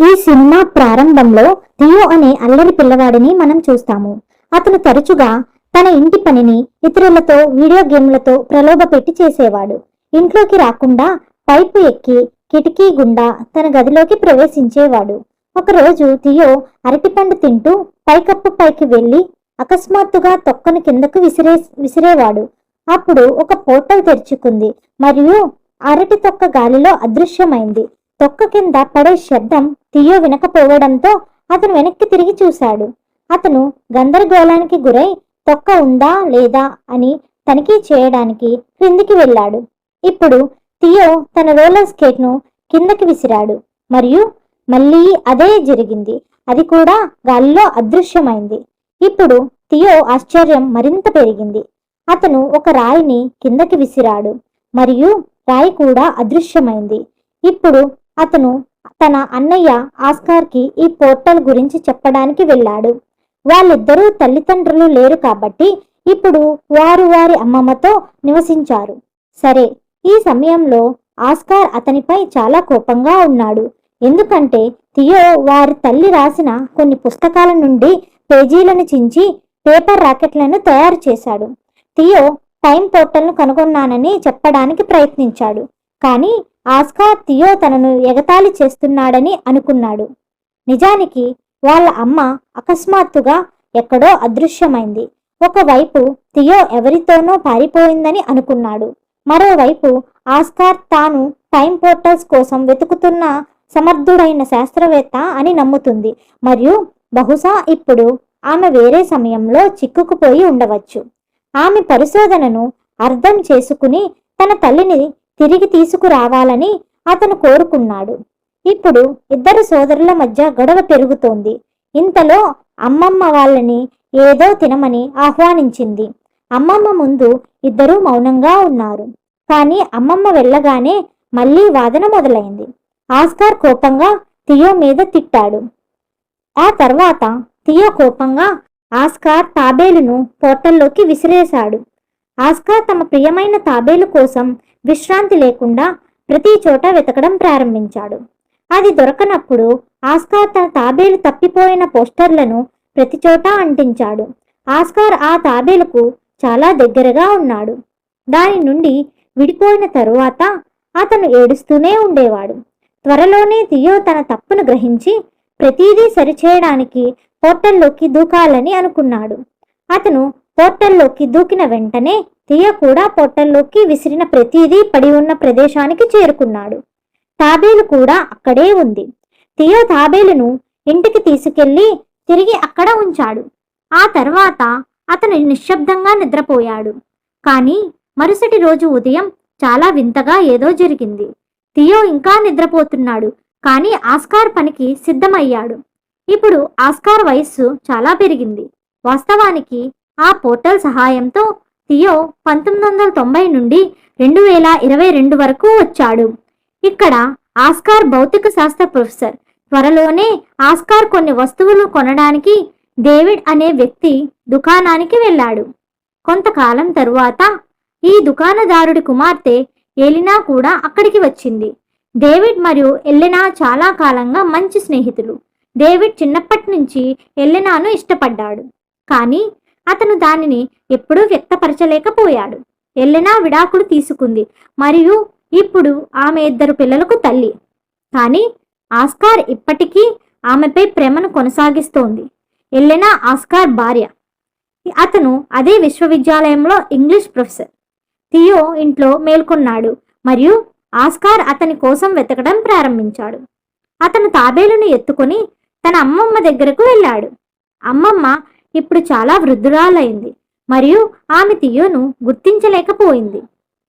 ఈ సినిమా ప్రారంభంలో థియో అనే అల్లరి పిల్లవాడిని మనం చూస్తాము. అతను తరచుగా తన ఇంటి పనిని ఇతరులతో వీడియో గేమ్లతో ప్రలోభ పెట్టి చేసేవాడు. ఇంట్లోకి రాకుండా పైపు ఎక్కి కిటికీ గుండా తన గదిలోకి ప్రవేశించేవాడు. ఒకరోజు థియో అరటిపండు తింటూ పైకప్పు పైకి వెళ్ళి అకస్మాత్తుగా తొక్కను కిందకు విసిరే విసిరేవాడు. అప్పుడు ఒక పోర్టల్ తెరుచుకుంది. మరియు అరటి తొక్క గాలిలో అదృశ్యమైంది. తొక్క కింద పడే శబ్దం తియ్యో వినకపోవడంతో అతను వెనక్కి తిరిగి చూశాడు. అతను గందరగోళానికి గురై తొక్క ఉందా లేదా? అని తనిఖీ చేయడానికి క్రిందికి వెళ్ళాడు. ఇప్పుడు తియో తన రోలర్ స్కేట్ను కిందకి విసిరాడు. మరియు మళ్ళీ అదే జరిగింది. అది కూడా గాలిలో అదృశ్యమైంది. ఇప్పుడు తియో ఆశ్చర్యం మరింత పెరిగింది. అతను ఒక రాయిని కిందకి విసిరాడు. మరియు రాయి కూడా అదృశ్యమైంది. ఇప్పుడు అతను తన అన్నయ్య ఆస్కార్కి ఈ పోర్టల్ గురించి చెప్పడానికి వెళ్ళాడు. వాళ్ళిద్దరూ తల్లిదండ్రులు లేరు కాబట్టి ఇప్పుడు వారు వారి అమ్మమ్మతో నివసించారు. సరే ఈ సమయంలో ఆస్కార్ అతనిపై చాలా కోపంగా ఉన్నాడు. ఎందుకంటే థియో వారి తల్లి రాసిన కొన్ని పుస్తకాల నుండి పేజీలను చించి పేపర్ రాకెట్లను తయారు చేశాడు. థియో టైం పోర్టల్ను కనుగొన్నానని చెప్పడానికి ప్రయత్నించాడు. కానీ ఆస్కార్ థియో తనను ఎగతాళి చేస్తున్నాడని అనుకున్నాడు. నిజానికి వాళ్ళ అమ్మ అకస్మాత్తుగా ఎక్కడో అదృశ్యమైంది. ఒకవైపు థియో ఎవరితోనో పారిపోయిందని అనుకున్నాడు. మరోవైపు ఆస్కార్ తాను టైం పోర్టల్స్ కోసం వెతుకుతున్న సమర్థుడైన శాస్త్రవేత్త అని నమ్ముతుంది. మరియు బహుశా ఇప్పుడు ఆమె వేరే సమయంలో చిక్కుకుపోయి ఉండవచ్చు. ఆమె పరిశోధనను అర్థం చేసుకుని తన తల్లిని తిరిగి తీసుకురావాలని అతను కోరుకున్నాడు. ఇప్పుడు ఇద్దరు సోదరుల మధ్య గొడవ పెరుగుతోంది. ఇంతలో అమ్మమ్మ వాళ్ళని ఏదో తినమని ఆహ్వానించింది. అమ్మమ్మ ముందు ఇద్దరూ మౌనంగా ఉన్నారు. కానీ అమ్మమ్మ వెళ్ళగానే మళ్ళీ వాదన మొదలైంది. ఆస్కార్ కోపంగా థియో మీద తిట్టాడు. ఆ తర్వాత థియో కోపంగా ఆస్కార్ తాబేలును పోర్టల్లోకి విసిరేశాడు. ఆస్కార్ తమ ప్రియమైన తాబేలు కోసం విశ్రాంతి లేకుండా ప్రతి చోట వెతకడం ప్రారంభించాడు. అది దొరకనప్పుడు ఆస్కార్ తన తాబేలు తప్పిపోయిన పోస్టర్లను ప్రతి చోట అంటించాడు. ఆస్కార్ ఆ తాబేలకు చాలా దగ్గరగా ఉన్నాడు. దాని నుండి విడిపోయిన తరువాత అతను ఏడుస్తూనే ఉండేవాడు. త్వరలోనే థియో తన తప్పును గ్రహించి ప్రతిదీ సరిచేయడానికి పోర్టల్లోకి దూకాలని అనుకున్నాడు. అతను పోర్టల్లోకి దూకిన వెంటనే థియో కూడా పోర్టల్లోకి విసిరిన ప్రతిదీ పడి ఉన్న ప్రదేశానికి చేరుకున్నాడు. తాబేలు కూడా అక్కడే ఉంది. థియో తాబేలును ఇంటికి తీసుకెళ్ళి తిరిగి అక్కడ ఉంచాడు. ఆ తర్వాత అతను నిశ్శబ్దంగా నిద్రపోయాడు. కానీ మరుసటి రోజు ఉదయం చాలా వింతగా ఏదో జరిగింది. థియో ఇంకా నిద్రపోతున్నాడు కానీ ఆస్కార్ పనికి సిద్ధమయ్యాడు. ఇప్పుడు ఆస్కార్ వయస్సు చాలా పెరిగింది. వాస్తవానికి ఆ పోర్టల్ సహాయంతో థియో పంతొమ్మిది వందల తొంభై నుండి రెండు వేల ఇరవై రెండు వరకు వచ్చాడు. ఇక్కడ ఆస్కార్ భౌతిక శాస్త్ర ప్రొఫెసర్. త్వరలోనే ఆస్కార్ కొన్ని వస్తువులు కొనడానికి డేవిడ్ అనే వ్యక్తి దుకాణానికి వెళ్ళాడు. కొంతకాలం తరువాత ఈ దుకాణదారుడి కుమార్తె ఎలినా కూడా అక్కడికి వచ్చింది. డేవిడ్ మరియు ఎల్లెనా చాలా కాలంగా మంచి స్నేహితులు. డేవిడ్ చిన్నప్పటి నుంచి ఎల్లెనాను ఇష్టపడ్డాడు. కానీ అతను దానిని ఎప్పుడూ వ్యక్తపరచలేకపోయాడు. ఎల్లెనా విడాకులు తీసుకుంది. మరియు ఇప్పుడు ఆమె ఇద్దరు పిల్లలకు తల్లి. కానీ ఆస్కార్ ఇప్పటికీ ఆమెపై ప్రేమను కొనసాగిస్తోంది. ఎల్లెనా ఆస్కార్ భార్య. అతను అదే విశ్వవిద్యాలయంలో ఇంగ్లీష్ ప్రొఫెసర్. థియో ఇంట్లో మేల్కొన్నాడు. మరియు ఆస్కార్ అతని కోసం వెతకడం ప్రారంభించాడు. అతను తాబేలును ఎత్తుకొని తన అమ్మమ్మ దగ్గరకు వెళ్ళాడు. అమ్మమ్మ ఇప్పుడు చాలా వృద్ధురాలైంది. మరియు ఆమె థియోను గుర్తించలేకపోయింది.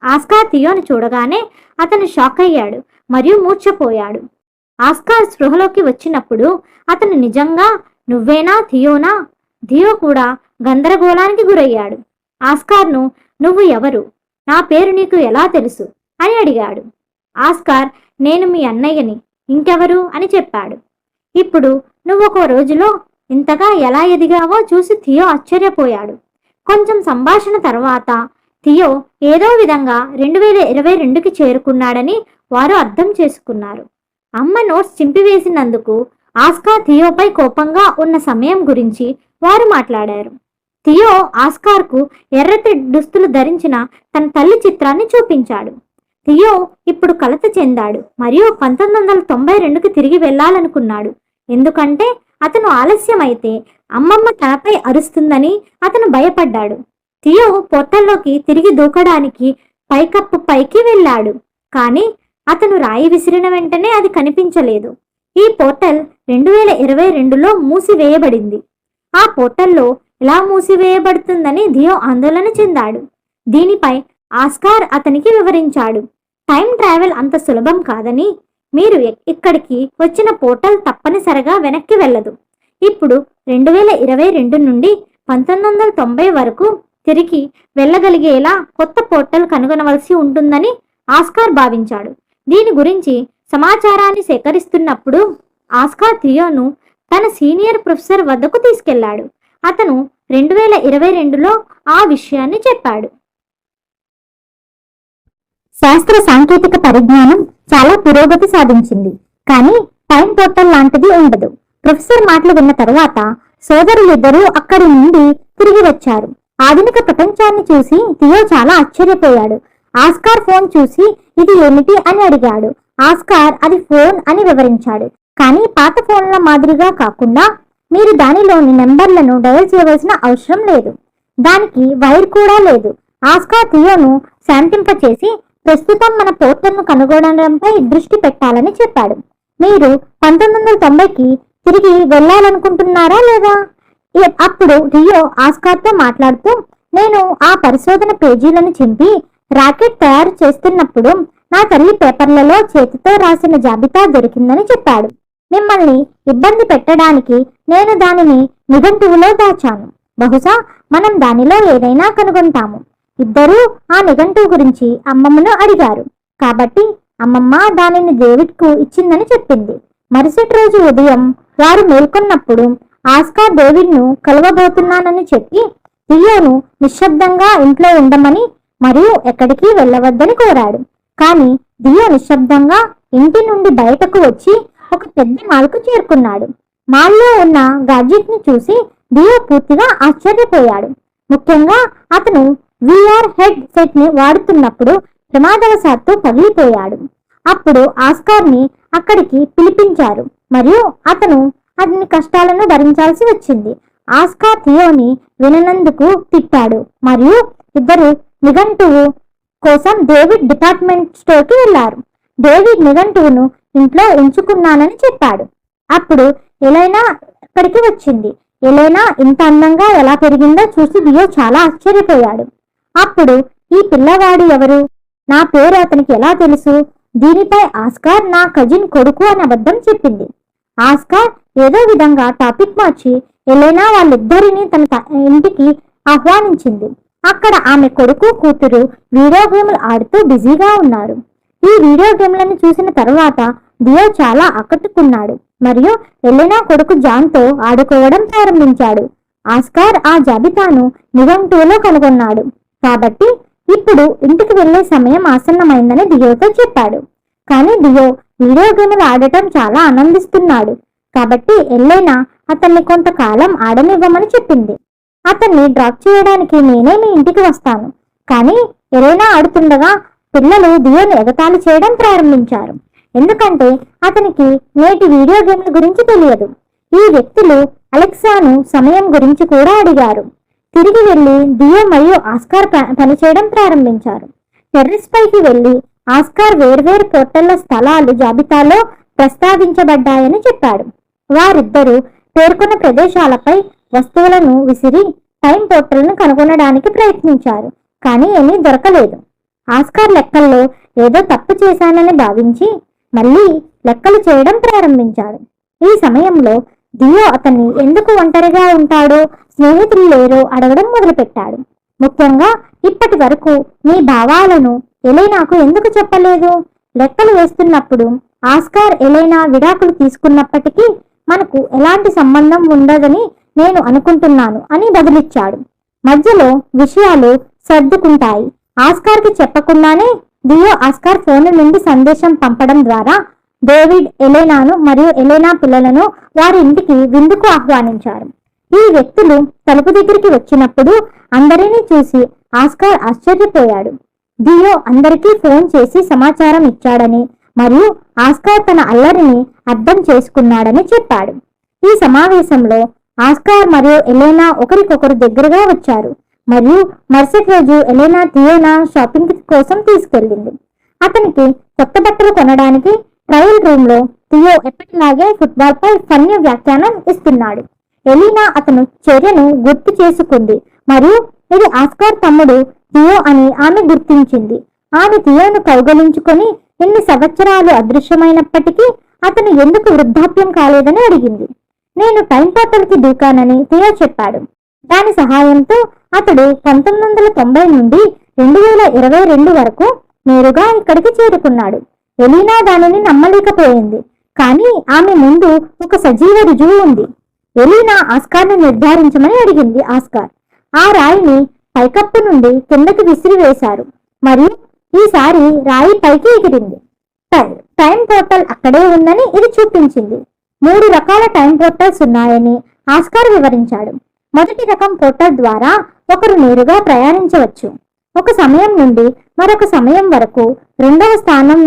ఆస్కార్ థియోను చూడగానే అతను షాక్ అయ్యాడు మరియు మూర్ఛపోయాడు. ఆస్కార్ స్పృహలోకి వచ్చినప్పుడు అతను నిజంగా నువ్వేనా థియోనా? థియో కూడా గందరగోళానికి గురయ్యాడు. ఆస్కార్ను నువ్వు ఎవరు? నా పేరు నీకు ఎలా తెలుసు? అని అడిగాడు. ఆస్కార్ నేను మీ అన్నయ్యని ఇంకెవరు? అని చెప్పాడు. ఇప్పుడు నువ్వు ఒక రోజులో ఇంతగా ఎలా ఎదిగావో చూసి థియో ఆశ్చర్యపోయాడు. కొంచెం సంభాషణ తర్వాత థియో ఏదో విధంగా రెండు వేల ఇరవై రెండుకి చేరుకున్నాడని వారు అర్థం చేసుకున్నారు. అమ్మ నోట్స్ చింపివేసినందుకు ఆస్కార్ థియోపై కోపంగా ఉన్న సమయం గురించి వారు మాట్లాడారు. థియో ఆస్కార్కు ఎర్రటి దుస్తులు ధరించిన తన తల్లి చిత్రాన్ని చూపించాడు. థియో ఇప్పుడు కలత చెందాడు మరియు పంతొమ్మిది వందల తొంభై రెండుకి తిరిగి వెళ్ళాలనుకున్నాడు. ఎందుకంటే అతను ఆలస్యమైతే అమ్మమ్మ తనపై అరుస్తుందని అతను భయపడ్డాడు. థియో పొట్టల్లోకి తిరిగి దూకడానికి పైకప్పు పైకి వెళ్ళాడు. కానీ అతను రాయి విసిరిన వెంటనే అది కనిపించలేదు. ఈ పోర్టల్ రెండు వేల ఇరవై రెండులో మూసివేయబడింది. ఆ పోర్టల్లో ఎలా మూసివేయబడుతుందని ధియో ఆందోళన చెందాడు. దీనిపై ఆస్కార్ అతనికి వివరించాడు. టైం ట్రావెల్ అంత సులభం కాదని మీరు ఇక్కడికి వచ్చిన పోర్టల్ తప్పనిసరిగా వెనక్కి వెళ్ళదు. ఇప్పుడు రెండు వేల ఇరవై రెండు నుండి పంతొమ్మిది వందల తొంభై వరకు తిరిగి వెళ్ళగలిగేలా కొత్త పోర్టల్ కనుగొనవలసి ఉంటుందని ఆస్కార్ భావించాడు. దీని గురించి సమాచారాన్ని సేకరిస్తున్నప్పుడు ఆస్కార్ థియోను తన సీనియర్ ప్రొఫెసర్ వద్దకు తీసుకెళ్ళాడు. అతను రెండు వేల ఇరవై రెండులో ఆ విషయాన్ని చెప్పాడు. శాస్త్ర సాంకేతిక పరిజ్ఞానం చాలా పురోగతి సాధించింది. కానీ టైం పోర్టల్ లాంటిది ఉండదు. ప్రొఫెసర్ మాటలు విన్న తరువాత సోదరులిద్దరూ అక్కడి నుండి తిరిగి వచ్చారు. ఆధునిక ప్రపంచాన్ని చూసి థియో చాలా ఆశ్చర్యపోయాడు. ఆస్కార్ ఫోన్ చూసి ఇది ఏమిటి అని అడిగాడు. ఆస్కార్ అది ఫోన్ అని వివరించాడు. కానీ పాత ఫోన్ల మాదిరిగా కాకుండా మీరు దానిలోని నెంబర్లను డయల్ చేయవలసిన అవసరం లేదు. దానికి వైర్ కూడా లేదు. ఆస్కార్ థియోను శాంతింపచేసి ప్రస్తుతం మన పోర్టల్ను కనుగొనడంపై దృష్టి పెట్టాలని చెప్పాడు. మీరు పంతొమ్మిది వందల తొంభైకి తిరిగి వెళ్ళాలనుకుంటున్నారా లేదా? అప్పుడు రియో ఆస్కార్తో మాట్లాడుతూ నేను ఆ పరిశోధన పేజీలను చింపి రాకెట్ తయారు చేస్తున్నప్పుడు నా తల్లి పేపర్లలో చేతితో రాసిన జాబితా దొరికిందని చెప్పాడు. మిమ్మల్ని ఇబ్బంది పెట్టడానికి నేను దానిని నిఘంటువులో దాచాను. బహుశా మనం దానిలో ఏదైనా కనుగొంటాము. ఇద్దరూ ఆ నిఘంటువు గురించి అమ్మమ్మను అడిగారు. కాబట్టి అమ్మమ్మ దానిని డేవిడ్కు ఇచ్చిందని చెప్పింది. మరుసటి రోజు ఉదయం వారు మేల్కొన్నప్పుడు ఆస్కార్ డేవిడ్ను కలవబోతున్నానని చెప్పి థియోను నిశ్శబ్దంగా ఇంట్లో ఉండమని మరియు ఎక్కడికి వెళ్ళవద్దని కోరాడు. కానీ దియో నిశ్శబ్దంగా ఇంటి నుండి బయటకు వచ్చి ఒక పెద్ద మాల్కు చేరుకున్నాడు. మాల్లో ఉన్న గాడ్జెట్ని చూసి దియో పూర్తిగా ఆశ్చర్యపోయాడు. ముఖ్యంగా అతను విఆర్ హెడ్ సెట్ని వాడుతున్నప్పుడు ప్రమాదవశాత్తు పగిలిపోయాడు. అప్పుడు ఆస్కార్ని అక్కడికి పిలిపించారు. మరియు అతను అతని కష్టాలను భరించాల్సి వచ్చింది. ఆస్కార్ థియోని విననందుకు తిట్టాడు. మరియు ఇద్దరు నిఘంటువు కోసం డేవిడ్ డిపార్ట్మెంట్ స్టోర్కి వెళ్ళారు డేవిడ్ నిఘంటువును ఇంట్లో ఉంచుకున్నానని చెప్పాడు. అప్పుడు ఎలైనా అక్కడికి వచ్చింది. ఎలైనా ఇంత అందంగా ఎలా పెరిగిందో చూసి దియో చాలా ఆశ్చర్యపోయాడు. అప్పుడు ఈ పిల్లవాడు ఎవరు? నా పేరు అతనికి ఎలా తెలుసు? దీనిపై ఆస్కార్ నా కజిన్ కొడుకు అని అబద్ధం చెప్పింది. ఆస్కార్ ఏదో విధంగా టాపిక్ మార్చి ఎలైనా వాళ్ళిద్దరిని తన త- ఇంటికి ఆహ్వానించింది. అక్కడ ఆమె కొడుకు కూతురు వీడియో గేమ్లు ఆడుతూ బిజీగా ఉన్నారు. ఈ వీడియో గేమ్లను చూసిన తర్వాత దియో చాలా ఆకట్టుకున్నాడు. మరియు ఎలెనా కొడుకు జాన్తో ఆడుకోవడం ప్రారంభించాడు. ఆస్కార్ ఆ జాబితాను నిఘంటువులో కనుగొన్నాడు. కాబట్టి ఇప్పుడు ఇంటికి వెళ్ళే సమయం ఆసన్నమైందని దియోతో చెప్పాడు. కానీ దియో వీడియో గేమ్లు ఆడటం చాలా ఆనందిస్తున్నాడు. కాబట్టి ఎల్లైనా అతన్ని కొంతకాలం ఆడనివ్వమని చెప్పింది. అతన్ని డ్రాప్ చేయడానికి నేనే మీ ఇంటికి వస్తాను. కానీ ఎలైనా ఆడుతుండగా పిల్లలు దియోని ఎగతాళి చేయడం ప్రారంభించారు. ఎందుకంటే అతనికి నేటి వీడియో గేమ్ల గురించి తెలియదు. ఈ వ్యక్తులు అలెక్సాను సమయం గురించి కూడా అడిగారు. తిరిగి వెళ్ళి డియో మరియు ఆస్కార్ ప- పనిచేయడం ప్రారంభించారు. టెర్రస్ పైకి వెళ్ళి ఆస్కార్ వేర్వేరు పోర్టళ్ళ స్థలాలు జాబితాలో ప్రస్తావించబడ్డాయని చెప్పాడు. వారిద్దరూ పేర్కొన్న ప్రదేశాలపై వస్తువులను విసిరి టైం పోర్టల్ను కనుగొనడానికి ప్రయత్నించారు కానీ ఏమీ దొరకలేదు. ఆస్కార్ లెక్కల్లో ఏదో తప్పు చేశానని భావించి మళ్ళీ లెక్కలు చేయడం ప్రారంభించాడు. ఈ సమయంలో దియో అతన్ని ఎందుకు ఒంటరిగా ఉంటాడో స్నేహితులు లేరో అడగడం మొదలుపెట్టాడు. ముఖ్యంగా ఇప్పటి వరకు మీ భావాలను ఎలైనాకు ఎందుకు చెప్పలేదు? లెక్కలు వేస్తున్నప్పుడు ఆస్కార్ ఎలైనా విడాకులు తీసుకున్నప్పటికీ మనకు ఎలాంటి సంబంధం ఉండదని నేను అనుకుంటున్నాను అని బదిలిచ్చాడు. మధ్యలో విషయాలు సర్దుకుంటాయి. ఆస్కార్కి చెప్పకుండానే దియో ఆస్కార్ ఫోన్ నుండి సందేశం పంపడం ద్వారా డేవిడ్ ఎలెనాను మరియు ఎలెనా పిల్లలను వారి ఇంటికి విందుకు ఆహ్వానించారు. ఈ వ్యక్తులు తలుపు దగ్గరికి వచ్చినప్పుడు అందరినీ చూసి ఆస్కార్ ఆశ్చర్యపోయాడు. డియో అందరికీ ఫోన్ చేసి సమాచారం ఇచ్చాడని మరియు ఆస్కార్ తన అల్లరిని అర్థం చేసుకున్నాడని చెప్పాడు. ఈ సమావేశంలో ఆస్కార్ మరియు ఎలెనా ఒకరికొకరు దగ్గరగా వచ్చారు మరియు మరుసటి రోజు ఎలెనా థియోనా షాపింగ్ కోసం తీసుకెళ్ళింది. అతనికి కొత్త బట్టలు కొనడానికి ట్రయల్ రూమ్లో థియో ఎప్పటిలాగే ఫుట్బాల్ పై వ్యాఖ్యానం ఇస్తున్నాడు. ఎలీనా అతను చర్యను గుర్తు చేసుకుంది. మరియు ఇది ఆస్కార్ తమ్ముడు థియో అని ఆమె గుర్తించింది. ఆమె థియోను కౌగలించుకొని ఎన్ని సంవత్సరాలు అదృశ్యమైనప్పటికీ అతను ఎందుకు వృద్ధాప్యం కాలేదని అడిగింది. నేను టైం పోర్టల్ దూకానని థియో చెప్పాడు. దాని సహాయంతో అతడు పంతొమ్మిది వందల తొంభై నుండి రెండు వేల ఇరవై రెండు వరకు నేరుగా ఇక్కడికి చేరుకున్నాడు. ఎలీనా దానిని నమ్మలేకపోయింది. కానీ ఆమె ముందు ఒక సజీవ రుజువు ఉంది. ఎలీనా ఆస్కార్ను నిర్ధారించమని అడిగింది ఆస్కార్. ఆ రాయిని పైకప్పు నుండి కిందకి విసిరివేశారు. మరియు ఈసారి రాయి పైకి ఎగిరింది. టైం పోర్టల్ అక్కడే ఉందని ఇది చూపించింది. మూడు రకాల టైం పోర్టల్స్ ఉన్నాయని ఆస్కార్ వివరించాడు. మొదటి రకం పోర్టల్ ద్వారా ఒకరు నేరుగా ప్రయాణించవచ్చు. ఒక సమయం నుండి మరొక సమయం వరకు రెండవ స్థానం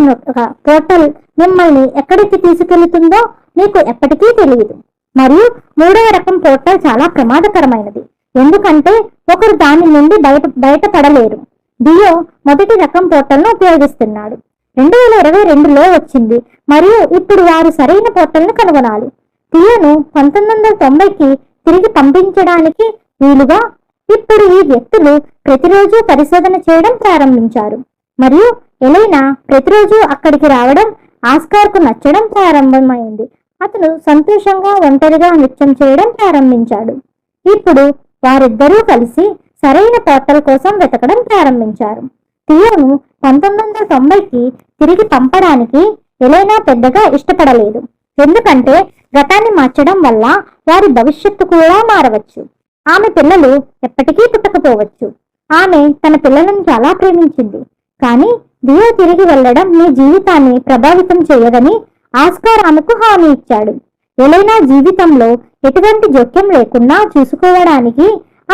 పోర్టల్ మిమ్మల్ని ఎక్కడికి తీసుకెళ్తుందో మీకు ఎప్పటికీ తెలియదు. మరియు మూడవ రకం పోర్టల్ చాలా ప్రమాదకరమైనది. ఎందుకంటే ఒకరు దాని నుండి బయట బయటపడలేరు. డియో మొదటి రకం పోర్టల్ను ఉపయోగిస్తున్నాడు. రెండు వేల ఇరవై రెండులో వచ్చింది. మరియు ఇప్పుడు వారు సరైన పోర్టల్ను కనుగొనాలి. డియోను పంతొమ్మిది వందల తొంభైకి తిరిగి పంపించడానికి వీలుగా ఇప్పుడు ఈ వ్యక్తులు ప్రతిరోజు పరిశోధన చేయడం ప్రారంభించారు. మరియు ఎలైనా ప్రతిరోజు అక్కడికి రావడం ఆస్కార్కు నచ్చడం ప్రారంభమైంది. అతను సంతోషంగా ఒంటరిగా నృత్యం చేయడం ప్రారంభించాడు. ఇప్పుడు వారిద్దరూ కలిసి సరైన పోర్టల్ కోసం వెతకడం ప్రారంభించారు. థియోను పంతొమ్మిది వందల తొంభైకి తిరిగి పంపడానికి ఎలైనా పెద్దగా ఇష్టపడలేదు. ఎందుకంటే గతాన్ని మార్చడం వల్ల వారి భవిష్యత్తు కూడా మారవచ్చు. ఆమె పిల్లలు ఎప్పటికీ పుట్టకపోవచ్చు. ఆమె తన పిల్లలను చాలా ప్రేమించింది. కానీ దియో తిరిగి వెళ్ళడం మీ జీవితాన్ని ప్రభావితం చేయదని ఆస్కార్ ఆమెకు హామీ ఇచ్చాడు. ఎలైనా జీవితంలో ఎటువంటి జోక్యం లేకుండా చూసుకోవడానికి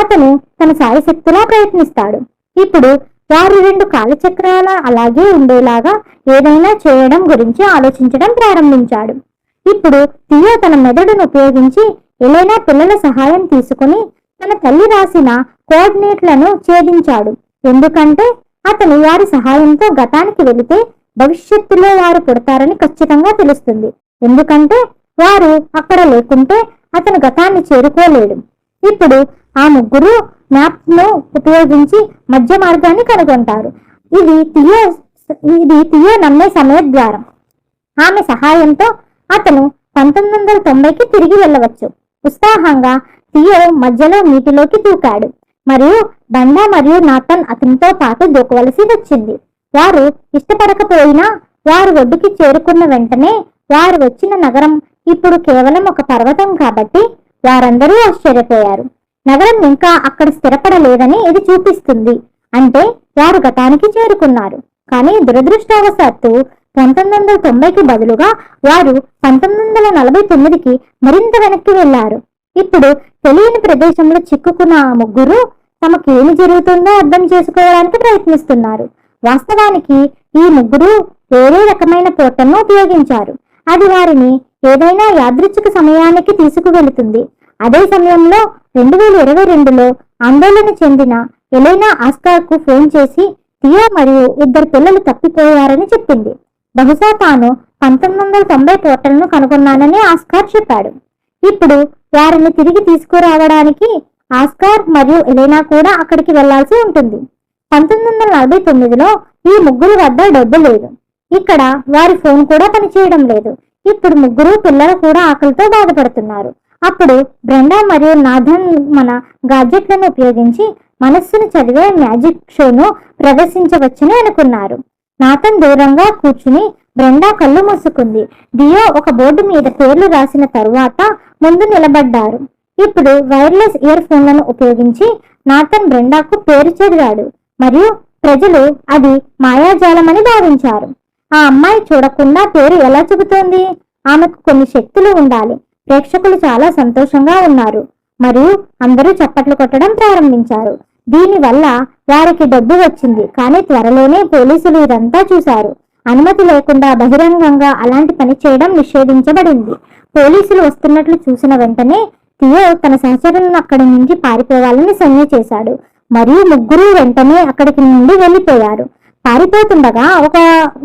అతను తన సాయశక్తులా ప్రయత్నిస్తాడు. ఇప్పుడు వారు రెండు కాలచక్రాల అలాగే ఉండేలాగా ఏదైనా చేయడం గురించి ఆలోచించడం ప్రారంభించాడు. ఇప్పుడు థియో తన మెదడును ఉపయోగించి ఎలైనా పిల్లల సహాయం తీసుకుని తన తల్లి రాసిన కోఆర్డినేట్లను ఛేదించాడు. ఎందుకంటే అతను వారి సహాయంతో గతానికి వెళితే భవిష్యత్తులో వారు పుడతారని ఖచ్చితంగా తెలుస్తుంది. ఎందుకంటే వారు అక్కడ లేకుంటే అతను గతాన్ని చేరుకోలేడు. ఇప్పుడు ఆ ముగ్గురు మ్యాప్ను ఉపయోగించి మధ్య మార్గాన్ని కనుగొంటారు. ఇది థియో ఇది థియో నమ్మే సమయ ద్వారం ఆమె సహాయంతో అతను పంతొమ్మిది వందల తొంభైకి తిరిగి వెళ్ళవచ్చు. ఉత్సాహంగా థియో మధ్యలో నీటిలోకి దూకాడు. మరియు బండా మరియు నాథన్ అతనితో పాటు దూకవలసి వచ్చింది. వారు ఇష్టపడకపోయినా వారు ఒడ్డుకి చేరుకున్న వెంటనే వారు వచ్చిన నగరం ఇప్పుడు కేవలం ఒక పర్వతం కాబట్టి వారందరూ ఆశ్చర్యపోయారు. నగరం ఇంకా అక్కడ స్థిరపడలేదని ఇది చూపిస్తుంది. అంటే వారు గతానికి చేరుకున్నారు. కానీ దురదృష్టవశాత్తు పంతొమ్మిది వందల తొంభైకి బదులుగా వారు పంతొమ్మిది వందల నలభై తొమ్మిదికి మరింత వెనక్కి వెళ్ళారు ఇప్పుడు తెలియని ప్రదేశంలో చిక్కుకున్న ఆ ముగ్గురు తమకు ఏమి జరుగుతుందో అర్థం చేసుకోవడానికి ప్రయత్నిస్తున్నారు. వాస్తవానికి ఈ ముగ్గురు వేరే రకమైన పోర్టల్ను ఉపయోగించారు. అది వారిని ఏదైనా యాదృచ్ఛిక సమయానికి తీసుకువెళుతుంది. అదే సమయంలో రెండు వేల ఇరవై రెండులో ఆందోళన చెందిన ఎలైనా ఆస్కార్కు ఫోన్ చేసి థియో మరియు ఇద్దరు పిల్లలు తప్పిపోయారని చెప్పింది. బహుశా తాను పంతొమ్మిది వందల తొంభై పోర్టల్ను కనుగొన్నానని ఆస్కార్ చెప్పాడు. ఇప్పుడు వారిని తిరిగి తీసుకురావడానికి ఆస్కార్ మరియు ఎలైనా కూడా అక్కడికి వెళ్ళాల్సి ఉంటుంది. పంతొమ్మిది వందల నలభై తొమ్మిదిలో ఈ ముగ్గురు వద్ద డబ్బు లేదు. ఇక్కడ వారి ఫోన్ కూడా పనిచేయడం లేదు. ఇప్పుడు ముగ్గురు పిల్లలు కూడా ఆకలితో బాధపడుతున్నారు. అప్పుడు బ్రెండా మరియు నాథన్ మన గాడ్జెట్లను ఉపయోగించి మనస్సును చదివే మ్యాజిక్ షోను ప్రదర్శించవచ్చని అనుకున్నారు. నాథన్ దూరంగా కూర్చుని బ్రెండా కళ్ళు మూసుకుంది. డియో ఒక బోర్డు మీద పేర్లు రాసిన తరువాత ముందు నిలబడ్డారు. ఇప్పుడు వైర్లెస్ ఇయర్ ఫోన్లను ఉపయోగించి నాథన్ బ్రెండాకు పేరు చదివాడు మరియు ప్రజలు అది మాయాజాలమని భావించారు. ఆ అమ్మాయి చూడకుండా పేరు ఎలా చెబుతోంది? ఆమెకు కొన్ని శక్తులు ఉండాలి. ప్రేక్షకులు చాలా సంతోషంగా ఉన్నారు. మరియు అందరూ చప్పట్లు కొట్టడం ప్రారంభించారు. దీనివల్ల వారికి డబ్బు వచ్చింది. కానీ త్వరలోనే పోలీసులు ఇదంతా చూశారు. అనుమతి లేకుండా బహిరంగంగా అలాంటి పని చేయడం నిషేధించబడింది. పోలీసులు వస్తున్నట్లు చూసిన వెంటనే థియో తన సహచరులను అక్కడి నుంచి పారిపోవాలని సంజ్ఞ చేశాడు. మరియు ముగ్గురు వెంటనే అక్కడికి నుండి వెళ్ళిపోయారు. పారిపోతుండగా ఒక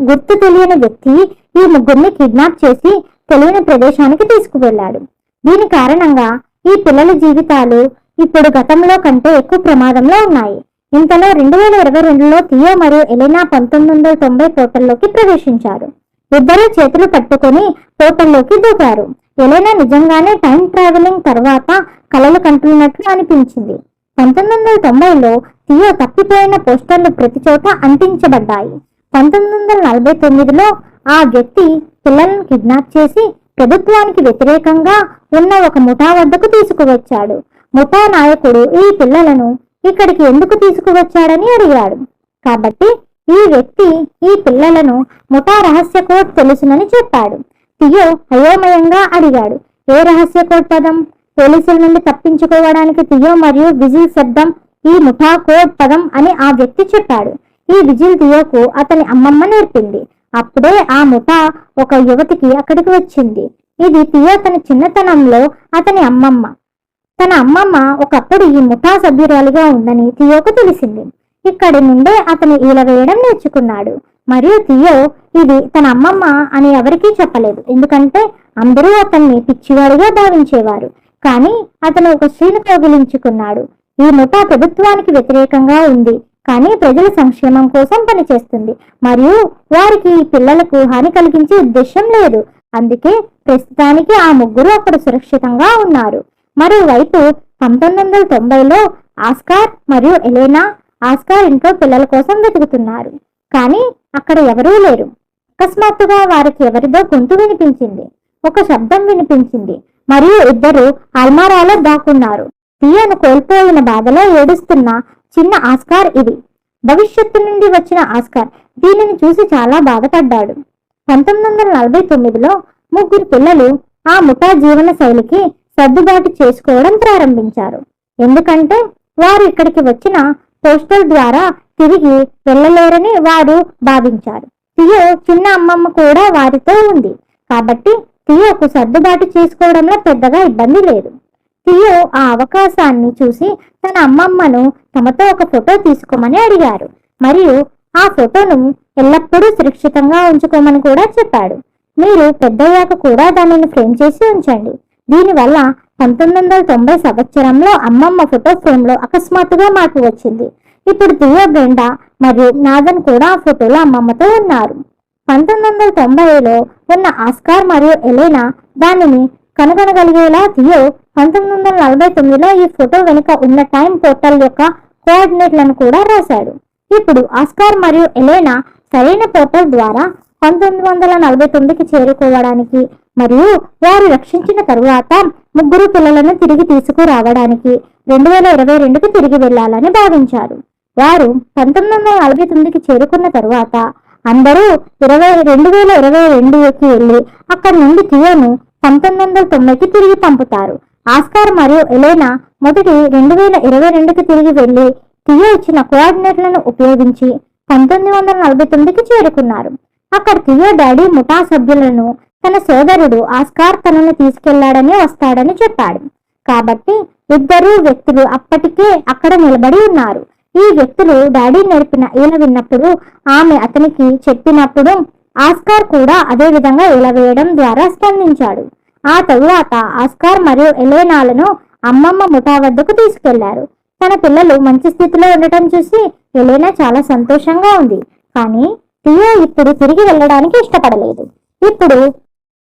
గుర్తు తెలియని వ్యక్తి ఈ ముగ్గురిని కిడ్నాప్ చేసి తెలియని ప్రదేశానికి తీసుకువెళ్ళాడు. దీని కారణంగా ఈ పిల్లల జీవితాలు ఇప్పుడు గతంలో కంటే ఎక్కువ ప్రమాదంలో ఉన్నాయి. ఇంతలో రెండు వేల ఇరవై రెండులో థియో మరియు ఎలెనా పంతొమ్మిది వందల తొంభై పోర్టల్లోకి ప్రవేశించారు. ఇద్దరు చేతులు పట్టుకొని పోర్టల్లోకి దూకారు. ఎలెనా నిజంగానే టైం ట్రావెలింగ్ తర్వాత కలలు కంటున్నట్లు అనిపించింది. పంతొమ్మిది వందల తొంభైలో థియో తప్పిపోయిన పోస్టర్లు ప్రతి చోట అంటించబడ్డాయి. పంతొమ్మిది వందల నలభై తొమ్మిదిలో ఆ వ్యక్తి పిల్లలను కిడ్నాప్ చేసి ప్రభుత్వానికి వ్యతిరేకంగా ఉన్న ఒక ముఠా వద్దకు తీసుకువచ్చాడు. ముఠా నాయకుడు ఈ పిల్లలను ఇక్కడికి ఎందుకు తీసుకువచ్చాడని అడిగాడు. కాబట్టి ఈ వ్యక్తి ఈ పిల్లలను ముఠా రహస్య కోడ్ తెలుసునని చెప్పాడు. టియో అయోమయంగా అడిగాడు. ఏ రహస్య కోడ్ పదం? పోలీసుల నుండి తప్పించుకోవడానికి టియో మరియు విజిల్ శబ్దం ఈ ముఠా కోడ్ పదం అని ఆ వ్యక్తి చెప్పాడు. ఈ విజిల్ టియోకు అతని అమ్మమ్మ నేర్పింది. అప్పుడే ఆ ముఠా ఒక యువతికి అక్కడికి వచ్చింది. ఇది టియో తన చిన్నతనంలో అతని అమ్మమ్మ. తన అమ్మమ్మ ఒకప్పుడు ఈ ముఠా సభ్యురాలిగా ఉందని థియోకు తెలిసింది. ఇక్కడి నుండే అతను ఈల వేయడం నేర్చుకున్నాడు. మరియు థియో ఇది తన అమ్మమ్మ అని ఎవరికీ చెప్పలేదు. ఎందుకంటే అందరూ అతన్ని పిచ్చివాడిగా భావించేవారు. కానీ అతను ఒక స్త్రీని కౌగిలించుకున్నాడు ఈ ముఠా ప్రభుత్వానికి వ్యతిరేకంగా ఉంది. కానీ ప్రజల సంక్షేమం కోసం పనిచేస్తుంది. మరియు వారికి ఈ పిల్లలకు హాని కలిగించే ఉద్దేశం లేదు. అందుకే ప్రస్తుతానికి ఆ ముగ్గురు అక్కడ సురక్షితంగా ఉన్నారు. మరోవైపు పంతొమ్మిది వందల తొంభైలో ఆస్కార్ మరియు ఎలేనా ఆస్కార్ ఇంట్లో పిల్లల కోసం వెతుకుతున్నారు. కానీ అక్కడ ఎవరూ లేరు. అకస్మాత్తుగా వారికి ఎవరిదో గొంతు వినిపించింది. ఒక శబ్దం వినిపించింది. మరియు ఇద్దరు అల్మారాలో దాక్కున్నారు. తీయను కోల్పోయిన బాధలో ఏడుస్తున్న చిన్న ఆస్కార్ ఇది. భవిష్యత్తు నుండి వచ్చిన ఆస్కార్ దీనిని చూసి చాలా బాధపడ్డాడు. పంతొమ్మిది వందల నలభై తొమ్మిదిలో ముగ్గురు పిల్లలు ఆ ముఠా జీవన శైలికి సర్దుబాటు చేసుకోవడం ప్రారంభించారు. ఎందుకంటే వారు ఇక్కడికి వచ్చిన పోస్టల్ ద్వారా తిరిగి వెళ్ళలేరని వారు భావించారు. తియో చిన్న అమ్మమ్మ కూడా వారితో ఉంది. కాబట్టి తియోకు సర్దుబాటు చేసుకోవడంలో పెద్దగా ఇబ్బంది లేదు. తియో ఆ అవకాశాన్ని చూసి తన అమ్మమ్మను తమతో ఒక ఫోటో తీసుకోమని అడిగారు. మరియు ఆ ఫోటోను ఎల్లప్పుడూ సురక్షితంగా ఉంచుకోమని కూడా చెప్పాడు. మీరు పెద్దయ్యాక కూడా దానిని ఫ్రేమ్ చేసి ఉంచండి. దీనివల్ల పంతొమ్మిది వందల తొంభై సంవత్సరంలో అమ్మమ్మ ఫోటో ఫ్రేమ్లో అకస్మాత్తుగా మార్పు వచ్చింది. ఇప్పుడు దియో బ్రెండా మరియు నాదన్ కూడా ఆ ఫోటోలో అమ్మమ్మతో ఉన్నారు. పంతొమ్మిది వందల తొంభైలో ఉన్న ఆస్కార్ మరియు ఎలేనా దానిని కనుగొనగలిగేలా దియో పంతొమ్మిది వందల నలభై తొమ్మిదిలో ఈ ఫోటో వెనుక ఉన్న టైం పోర్టల్ యొక్క కోఆర్డినేట్లను కూడా రాశాడు. ఇప్పుడు ఆస్కార్ మరియు ఎలేనా సరైన పోర్టల్ ద్వారా పంతొమ్మిది వందల నలభై తొమ్మిదికి చేరుకోవడానికి మరియు వారు రక్షించిన తరువాత ముగ్గురు పిల్లలను తిరిగి తీసుకురావడానికి రెండు వేల ఇరవై రెండుకి తిరిగి వెళ్ళాలని భావించారు. వారు పంతొమ్మిది వందల నలభై తొమ్మిదికి చేరుకున్న తరువాత అందరూ ఇరవై రెండు వేల ఇరవై రెండుకి వెళ్ళి అక్కడి నుండి థియోను పంతొమ్మిది వందల తొంభైకి తిరిగి పంపుతారు. ఆస్కార్ మరియు ఎలేనా మొదటి రెండు వేల ఇరవై రెండుకి తిరిగి వెళ్ళి థియో ఇచ్చిన కోఆర్డినేట్లను ఉపయోగించి పంతొమ్మిది వందల నలభై తొమ్మిదికి చేరుకున్నారు. అక్కడ థియో డాడీ ముఠా సభ్యులను తన సోదరుడు ఆస్కార్ తనను తీసుకెళ్ళాడని వస్తాడని చెప్పాడు. కాబట్టి ఇద్దరు వ్యక్తులు అప్పటికే అక్కడ నిలబడి ఉన్నారు. ఈ వ్యక్తులు డాడీ నేర్పిన ఈల విన్నప్పుడు ఆమె అతనికి చెప్పినప్పుడు ఆస్కార్ కూడా అదే విధంగా ఈల వేయడం ద్వారా స్పందించాడు. ఆ తరువాత ఆస్కార్ మరియు ఎలేనాలను అమ్మమ్మ ముఠా వద్దకు తీసుకెళ్ళారు. తన పిల్లలు మంచి స్థితిలో ఉండటం చూసి ఎలేనా చాలా సంతోషంగా ఉంది. కానీ టియో ఇప్పుడు తిరిగి వెళ్ళడానికి ఇష్టపడలేదు. ఇప్పుడు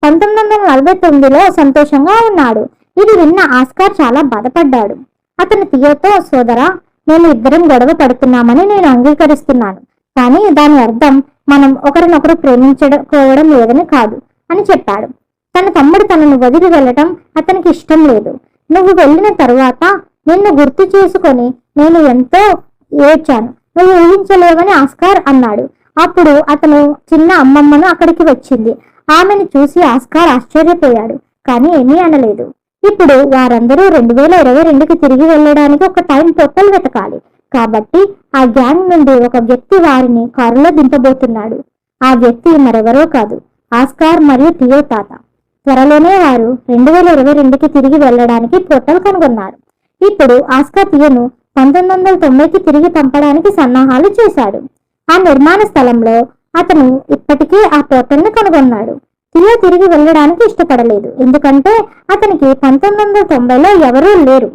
పంతొమ్మిది వందల నలభై తొమ్మిదిలో సంతోషంగా ఉన్నాడు. ఇది విన్న ఆస్కార్ చాలా బాధపడ్డాడు. అతను థియోతో సోదరా మేము ఇద్దరం గొడవ పడుతున్నామని నేను అంగీకరిస్తున్నాను. కానీ దాని అర్థం మనం ఒకరినొకరు ప్రేమించుకోవడం లేదని కాదు అని చెప్పాడు. తన తమ్ముడు తనను వదిలి వెళ్ళటం అతనికి ఇష్టం లేదు. నువ్వు వెళ్ళిన తరువాత నిన్ను గుర్తు చేసుకొని నేను ఎంతో ఏడ్చాను. నువ్వు ఊహించలేవని ఆస్కార్ అన్నాడు. అప్పుడు అతను చిన్న అమ్మమ్మను అక్కడికి వచ్చింది. ఆమెను చూసి ఆస్కార్ ఆశ్చర్యపోయాడు కానీ ఏమీ అనలేదు. ఇప్పుడు వారందరూ రెండు వేల ఇరవై రెండుకి తిరిగి వెళ్ళడానికి ఒక టైం టోటల్ వెతకాలి. కాబట్టి ఆ గ్యాంగ్ నుండి ఒక వ్యక్తి వారిని కారులో దింపబోతున్నాడు. ఆ వ్యక్తి మరెవరో కాదు ఆస్కార్ మరియు టియో తాత. త్వరలోనే వారు రెండు వేల ఇరవై రెండుకి తిరిగి వెళ్ళడానికి పోర్టల్ కనుగొన్నారు. ఇప్పుడు ఆస్కార్ టియోను పంతొమ్మిది వందల తొంభైకి తిరిగి పంపడానికి సన్నాహాలు చేశాడు. ఆ నిర్మాణ స్థలంలో అతను ఇప్పటికీ ఆ పోర్టల్ని కనుగొన్నాడు. టియో తిరిగి వెళ్ళడానికి ఇష్టపడలేదు. ఎందుకంటే అతనికి పంతొమ్మిది వందల తొంభైలో ఎవరూ లేరు.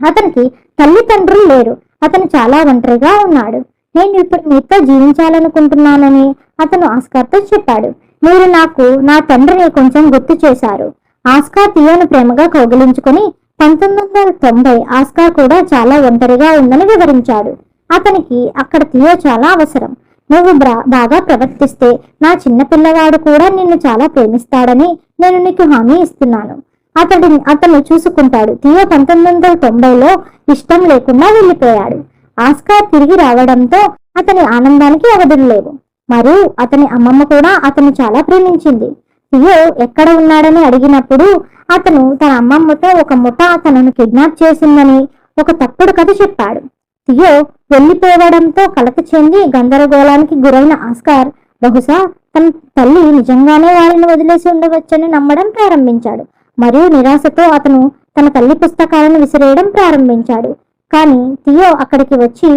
అతనికి తల్లిదండ్రులు లేరు. అతను చాలా ఒంటరిగా ఉన్నాడు. నేను ఇప్పుడు మీతో జీవించాలనుకుంటున్నానని అతను ఆస్కార్తో చెప్పాడు. మీరు నాకు నా తండ్రిని కొంచెం గుర్తు చేశారు. ఆస్కార్ తియోను ప్రేమగా కౌగిలించుకొని పంతొమ్మిది వందల తొంభై ఆస్కార్ కూడా చాలా ఒంటరిగా ఉందని వివరించాడు. అతనికి అక్కడ తియో చాలా అవసరం. నువ్వు బ్రా- బాగా ప్రవర్తిస్తే నా చిన్న పిల్లవాడు కూడా నిన్ను చాలా ప్రేమిస్తాడని నేను నీకు హామీ ఇస్తున్నాను. అతడి అతను చూసుకుంటాడు. టియో పంతొమ్మిది వందల తొంభైలో ఇష్టం లేకుండా వెళ్ళిపోయాడు. ఆస్కార్ తిరిగి రావడంతో అతని ఆనందానికి అవధులు లేవు. మరియు అతని అమ్మమ్మ కూడా అతను చాలా ప్రేమించింది. తియో ఎక్కడ ఉన్నాడని అడిగినప్పుడు అతను తన అమ్మమ్మతో ఒక ముఠ తనను కిడ్నాప్ చేసిందని ఒక తప్పుడు కథ చెప్పాడు. థియో వెళ్ళిపోవడంతో కలత చెంది గందరగోళానికి గురైన ఆస్కార్ బహుశా తన తల్లి నిజంగానే వారిని వదిలేసి ఉండవచ్చని నమ్మడం ప్రారంభించాడు. మరియు నిరాశతో అతను తన తల్లి పుస్తకాలను విసిరేయడం ప్రారంభించాడు. కానీ థియో అక్కడికి వచ్చి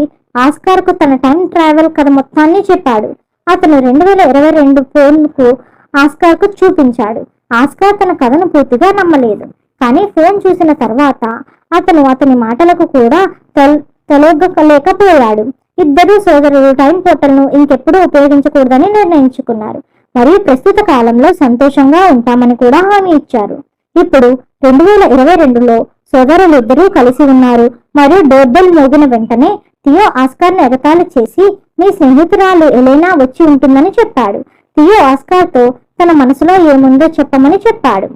ఆస్కార్కు తన టైం ట్రావెల్ కథ మొత్తాన్ని చెప్పాడు. అతను రెండు వేల ఇరవై రెండు ఫోన్కు ఆస్కార్కు చూపించాడు. ఆస్కార్ తన కథను పూర్తిగా నమ్మలేదు. కానీ ఫోన్ చూసిన తర్వాత అతను అతని మాటలకు కూడా తెలగలేకపోయాడు ఇద్దరు సోదరులు టైం పోర్టల్ను ఇంకెప్పుడు ఉపయోగించకూడదని నిర్ణయించుకున్నారు. మరియు ప్రస్తుత కాలంలో సంతోషంగా ఉంటామని కూడా హామీ ఇచ్చారు. ఇప్పుడు రెండు వేల ఇరవై రెండులో సోదరులిద్దరూ కలిసి ఉన్నారు. మరియు డోర్బెల్ మోగిన వెంటనే టియో ఆస్కార్ను ఎగతాళి చేసి మీ స్నేహితురాలు ఎలైనా వచ్చి ఉంటుందని చెప్పాడు. టియో ఆస్కార్తో తన మనసులో ఏముందో చెప్పమని చెప్పాడు.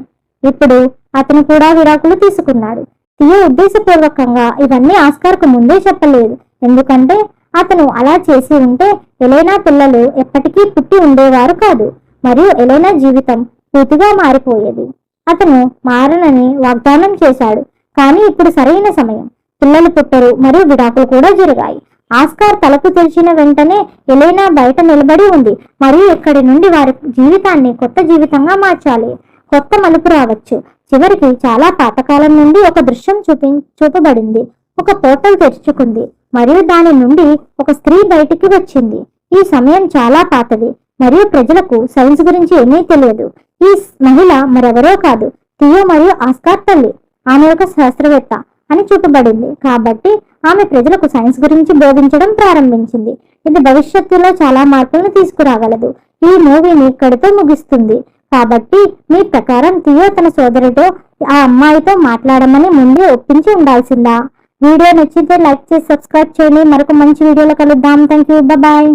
ఇప్పుడు అతను కూడా విడాకులు తీసుకున్నాడు. టియో ఉద్దేశపూర్వకంగా ఇవన్నీ ఆస్కార్కు ముందే చెప్పలేదు. ఎందుకంటే అతను అలా చేసి ఉంటే ఎలైనా పిల్లలు ఎప్పటికీ పుట్టి ఉండేవారు కాదు. మరియు ఎలైనా జీవితం పూర్తిగా మారిపోయేది. అతను మారనని వాగ్దానం చేశాడు. కానీ ఇప్పుడు సరైన సమయం. పిల్లలు పుట్టరు మరియు విడాకులు కూడా జరిగాయి. ఆస్కార్ తలకు తెరిచిన వెంటనే ఎలైనా బయట నిలబడి ఉంది. మరియు ఇక్కడి నుండి వారి జీవితాన్ని కొత్త జీవితంగా మార్చాలి. కొత్త మలుపు రావచ్చు. చివరికి చాలా పాతకాలం నుండి ఒక దృశ్యం చూపి చూపబడింది. ఒక పోర్టల్ తెరుచుకుంది. మరియు దాని నుండి ఒక స్త్రీ బయటికి వచ్చింది. ఈ సమయం చాలా పాతది. మరియు ప్రజలకు సైన్స్ గురించి ఏమీ తెలియదు. ఈ మహిళ మరెవరో కాదు. టియో మరియు ఆస్కార్ తల్లి. ఆమె ఒక శాస్త్రవేత్త అని చూపబడింది. కాబట్టి ఆమె ప్రజలకు సైన్స్ గురించి బోధించడం ప్రారంభించింది. ఇది భవిష్యత్తులో చాలా మార్పులను తీసుకురాగలదు. ఈ మూవీని ఇక్కడితో ముగిస్తుంది. కాబట్టి మీ ప్రకారం థియో తన సోదరుతో ఆ అమ్మాయితో మాట్లాడమని ముందే ఒప్పించి ఉండాల్సిందా? వీడియో నచ్చితే లైక్ చేసి సబ్స్క్రైబ్ చేయండి. మరొక మంచి వీడియోలో కలుద్దాం. Thank you bye.